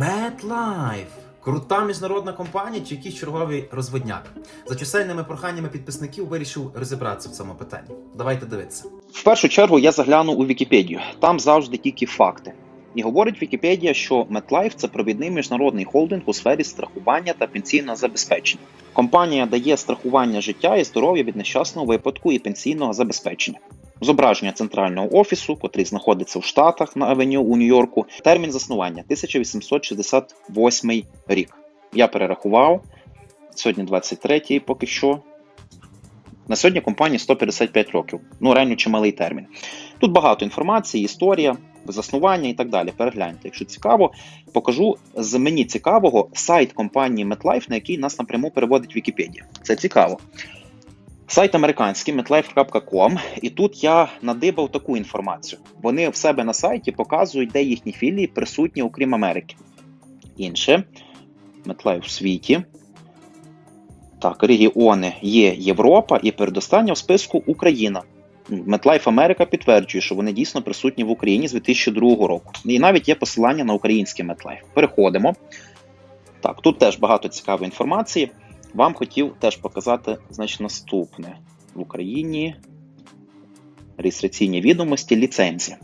MetLife. Крута міжнародна компанія чи якийсь черговий розводняк. За чисельними проханнями підписників вирішив розібратися в цьому питанні. Давайте дивитися. В першу чергу я заглянув у Вікіпедію. Там завжди тільки факти. І говорить Вікіпедія, що MetLife – це провідний міжнародний холдинг у сфері страхування та пенсійного забезпечення. Компанія дає страхування життя і здоров'я від нещасного випадку і пенсійного забезпечення. Зображення центрального офісу, котрий знаходиться в Штатах на авеню у Нью-Йорку. Термін заснування 1868 рік. Я перерахував. Сьогодні 23-й поки що. На сьогодні компанії 155 років. Ну, реально чималий термін. Тут багато інформації, історія, заснування і так далі. Перегляньте, якщо цікаво, покажу з мені цікавого сайт компанії MetLife, на який нас напряму переводить Вікіпедія. Це цікаво. Сайт американський metlife.com, і тут я надибав таку інформацію. Вони в себе на сайті показують, де їхні філії присутні, окрім Америки. Інше MetLife в світі. Так, регіони є Європа і передостання в списку Україна. MetLife Америка підтверджує, що вони дійсно присутні в Україні з 2002 року. І навіть є посилання на український MetLife. Переходимо. Так, тут теж багато цікавої інформації. Вам хотів теж показати значить, наступне в Україні. Реєстраційні відомості, ліцензія.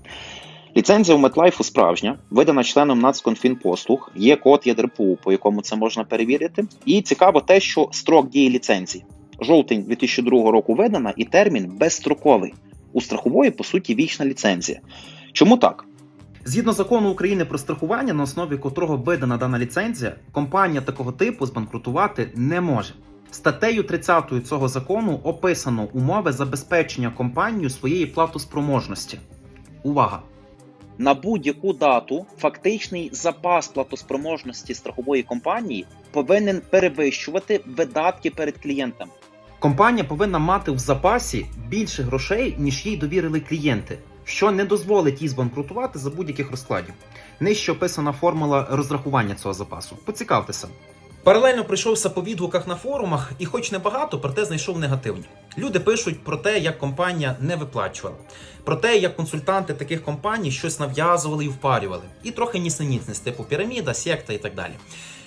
Ліцензія у MetLife справжня, видана членом Нацконфінпослуг, є код ЄДРПУ, по якому це можна перевірити. І цікаво те, що строк дії ліцензії. Жовтень 2002 року видана і термін безстроковий. У страхової, по суті, вічна ліцензія. Чому так? Згідно закону України про страхування, на основі котрого видана дана ліцензія, компанія такого типу збанкрутувати не може. Статтею 30 цього закону описано умови забезпечення компанією своєї платоспроможності. Увага! На будь-яку дату фактичний запас платоспроможності страхової компанії повинен перевищувати видатки перед клієнтом. Компанія повинна мати в запасі більше грошей, ніж їй довірили клієнти, що не дозволить їй збанкрутувати за будь-яких розкладів. Нижче описана формула розрахування цього запасу. Поцікавтеся. Паралельно пройшовся по відгуках на форумах, і хоч не багато, проте знайшов негативні. Люди пишуть про те, як компанія не виплачувала, про те, як консультанти таких компаній щось нав'язували і впарювали, і трохи нісенітниць, типу піраміда, секта і так далі.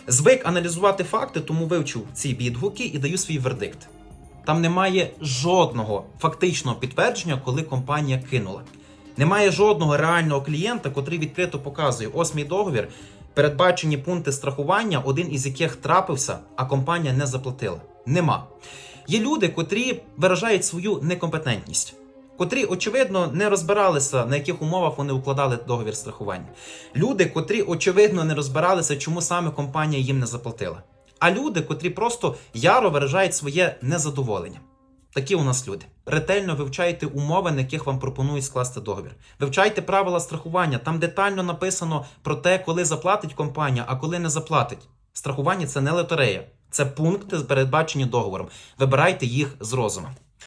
Звик аналізувати факти, тому вивчив ці відгуки і даю свій вердикт. Там немає жодного фактичного підтвердження, коли компанія кинула. Немає жодного реального клієнта, котрий відкрито показує ось мій договір, передбачені пункти страхування, один із яких трапився, а компанія не заплатила. Нема. Є люди, котрі виражають свою некомпетентність, котрі, очевидно, не розбиралися, на яких умовах вони укладали договір страхування. Люди, котрі, очевидно, не розбиралися, чому саме компанія їм не заплатила. А люди, котрі просто яро виражають своє незадоволення. Такі у нас люди. Ретельно вивчайте умови, на яких вам пропонують скласти договір. Вивчайте правила страхування. Там детально написано про те, коли заплатить компанія, а коли не заплатить. Страхування це не лотерея, це пункти, передбачені договором. Вибирайте їх з розумом.